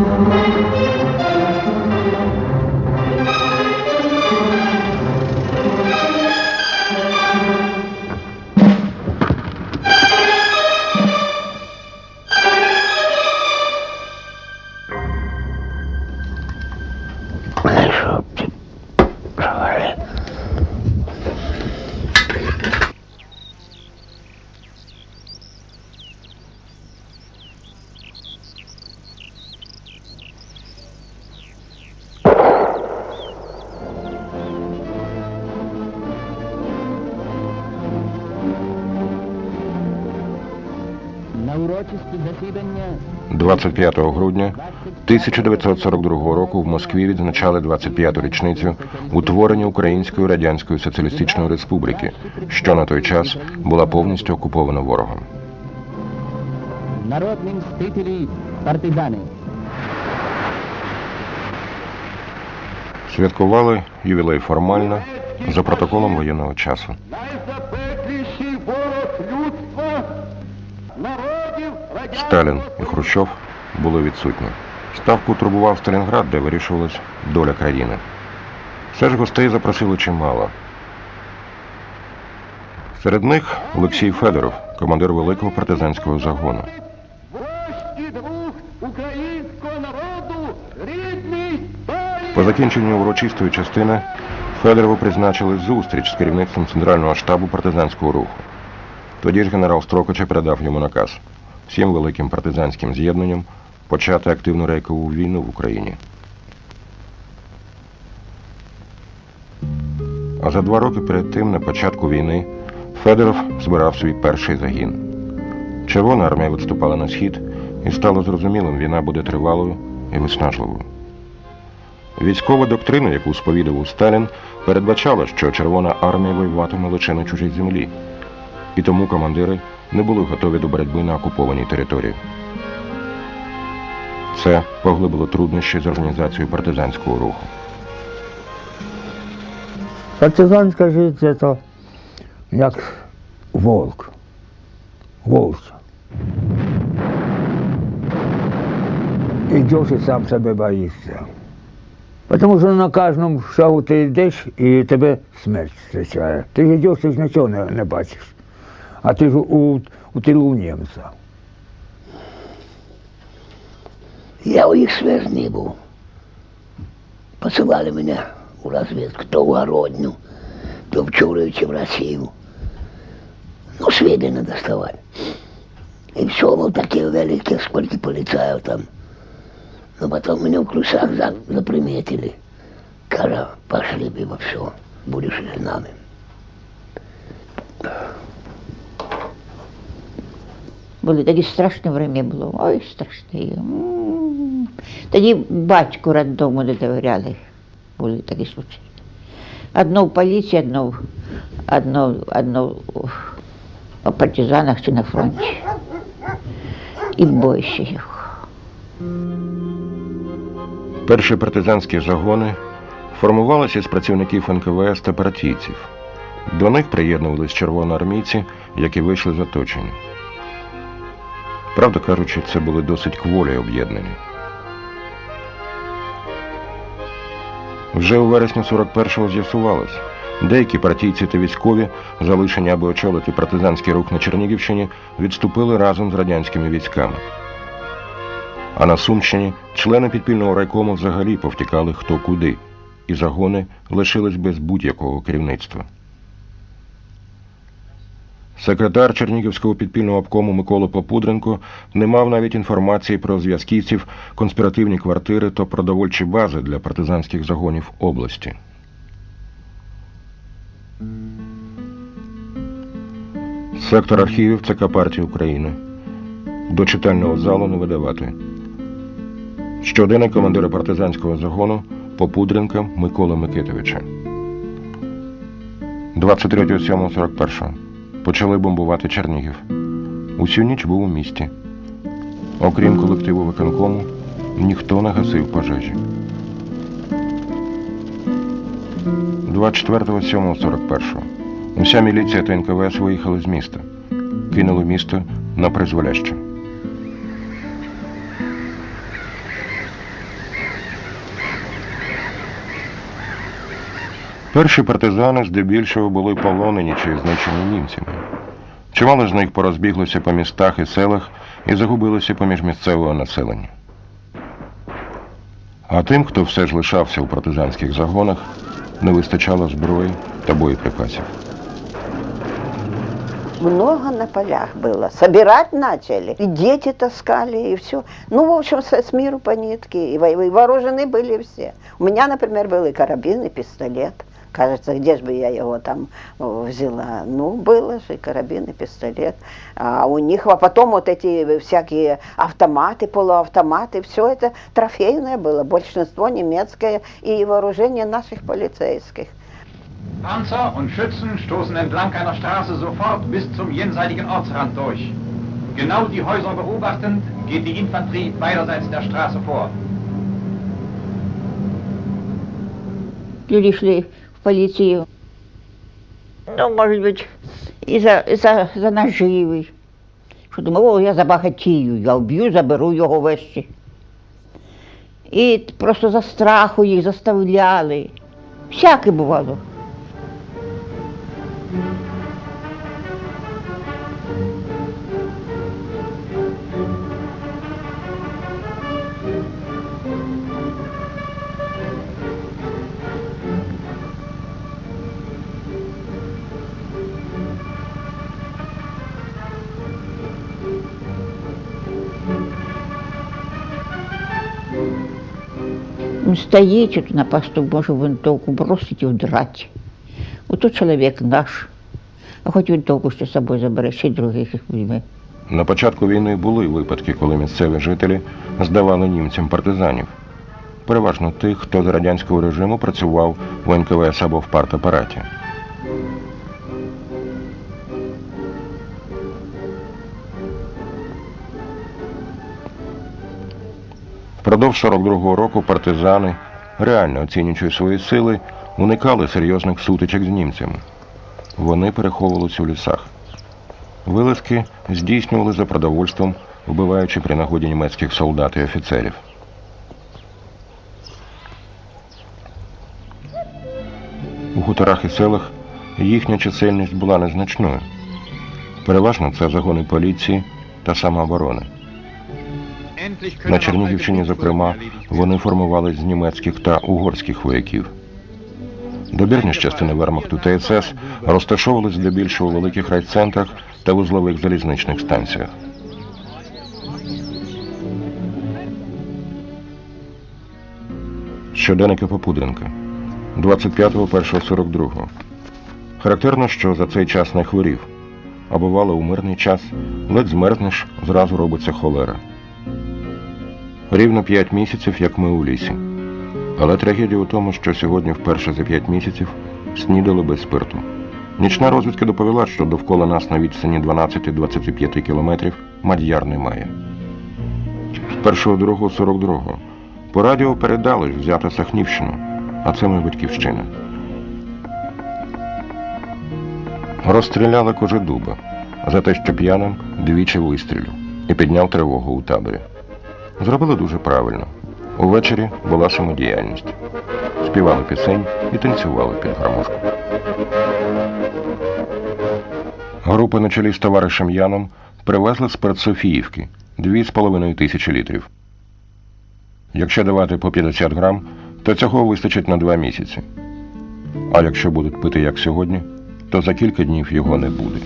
É, Bishop. Урочисте засідання 25 грудня 1942 року в Москві відзначали 25-ту річницю утворення Української Радянської Соціалістичної Республіки, що на той час була повністю окупована ворогом. народні мстителі партизани. Святкували ювілей формально за протоколом воєнного часу. Найзапекліший ворог людства, радянського Сталін і Хрущов були відсутні. Ставку турбував Сталінград, де вирішувалась доля країни. Все ж гостей запросили чимало. Серед них Олексій Федоров, командир великого партизанського загону. По закінченню урочистої частини Федорову призначили зустріч з керівництвом Центрального штабу партизанського руху. Тоді ж генерал Строкоча передав йому наказ всім великим партизанським з'єднанням почати активну рейкову війну в Україні. А за два роки перед тим, на початку війни, Федоров збирав свій перший загін. Червона армія відступала на схід, і стало зрозумілим, війна буде тривалою і виснажливою. Військова доктрина, яку сповідував Сталін, передбачала, що Червона армія воюватиме лише на чужій землі, і тому командири не були готові до боротьби на окупованій території. Це поглибило труднощі з організацією партизанського руху. Партизанська життя це як волк. Волча. Ідеш і сам себе боїшся. Тому що на кожному шагу ти йдеш і тебе смерть зустрічає. Ти ж йдеш, ти ж нічого не, не бачиш. А ти ж у, у тилу німця. Я у їх связний був. Посилали мене у розвідку то в Городню, то в Чурові чи в Росію. Ну, сведения доставали. І все, ну такі великі, скільки поліцаїв там. Ну, потім мене в Клюсах за- заприметили. Каже, пошли бы во все, будеш з нами. Були такі страшне время було. Ой, страшне. Тоді батьку роддому не довіряли. Були такі случаї. Одно в поліції, одно, одно, одно в- партизанах чи на фронті. І бойся їх. Перші партизанські загони формувалися з працівників НКВС та партійців. До них приєднувались червоноармійці, які вийшли з оточення. Правда кажучи, це були досить кволі об'єднані. Вже у вересні 41-го з'ясувалось, деякі партійці та військові, залишені аби очолити партизанський рух на Чернігівщині, відступили разом з радянськими військами. А на Сумщині члени підпільного райкому взагалі повтікали хто куди, і загони лишились без будь-якого керівництва. Секретар Чернігівського підпільного обкому Микола Попудренко не мав навіть інформації про зв'язківців, конспіративні квартири та продовольчі бази для партизанських загонів області. Сектор архівів ЦК партії України. До читального залу не видавати. Щоденник командира партизанського загону Попудренка Миколи Микитовича. 23.07.41. Почали бомбувати Чернігів. Усю ніч був у місті. Окрім колективу виконкому, ніхто не гасив пожежі. 24.07.41. Уся міліція та НКВС виїхали з міста. Кинули місто на призволяще. Перші партизани здебільшого були полонені чи знищені німцями. Чимало з них порозбіглося по містах і селах і загубилося поміж місцевого населення. А тим, хто все ж лишався у партизанських загонах, не вистачало зброї та боєприпасів. Много на полях было. Собирать начали. И дети таскали, и все. Ну, в общем, с, с миру по нитке. И, во- и вооружены были все. У меня, например, был и карабин, и пистолет. Кажется, где же бы я его там э, взяла? Ну, было же и карабин, и пистолет. А у них, а потом вот эти всякие автоматы, полуавтоматы, все это трофейное было. Большинство немецкое и вооружение наших полицейских. Panzer und Schützen stoßen entlang einer Straße sofort bis zum jenseitigen Ortsrand durch. Genau die Häuser beobachtend geht die Infanterie beiderseits der Straße vor. Люди шли полицию. Ну, может быть, і за, за, за наживи. Що думав, о, я забагатію, я вб'ю, заберу його вещі. І просто за страху їх заставляли. Всяке бувало. Он стоит тут на посту, може винтовку бросить і вдрать. Ото чоловік наш. А хоч винтовку ще з собою забере, ще й других візьме. На початку війни були випадки, коли місцеві жителі здавали німцям партизанів. Переважно тих, хто з радянського режиму працював в НКВС або в партапараті. Впродовж 42-го року партизани, реально оцінюючи свої сили, уникали серйозних сутичок з німцями. Вони переховувалися у лісах. Вилазки здійснювали за продовольством, вбиваючи при нагоді німецьких солдат і офіцерів. У хуторах і селах їхня чисельність була незначною. Переважно це загони поліції та самооборони. На Чернігівщині, зокрема, вони формувались з німецьких та угорських вояків. Добірні частини Вермахту та СС розташовувались здебільшого у великих райцентрах та вузлових залізничних станціях. Щоденники Попуденка 25.01.42. Характерно, що за цей час не хворів, а бувало у мирний час, ледь змерзнеш, зразу робиться холера. Рівно п'ять місяців, як ми у лісі. Але трагедія у тому, що сьогодні вперше за п'ять місяців снідали без спирту. Нічна розвідка доповіла, що довкола нас на відстані 12-25 кілометрів мад'яр немає. З 1.2.42 по радіо передали взяти Сахнівщину, а це моя батьківщина. Розстріляли Кожедуба за те, що п'яним двічі вистрілю і підняв тривогу у таборі. Зробили дуже правильно. Увечері була самодіяльність. Співали пісень і танцювали під гармошку. Група на чолі з товаришем Яном привезли з Софіївки дві з половиною тисячі літрів. Якщо давати по 50 грам, то цього вистачить на два місяці. А якщо будуть пити як сьогодні, то за кілька днів його не буде.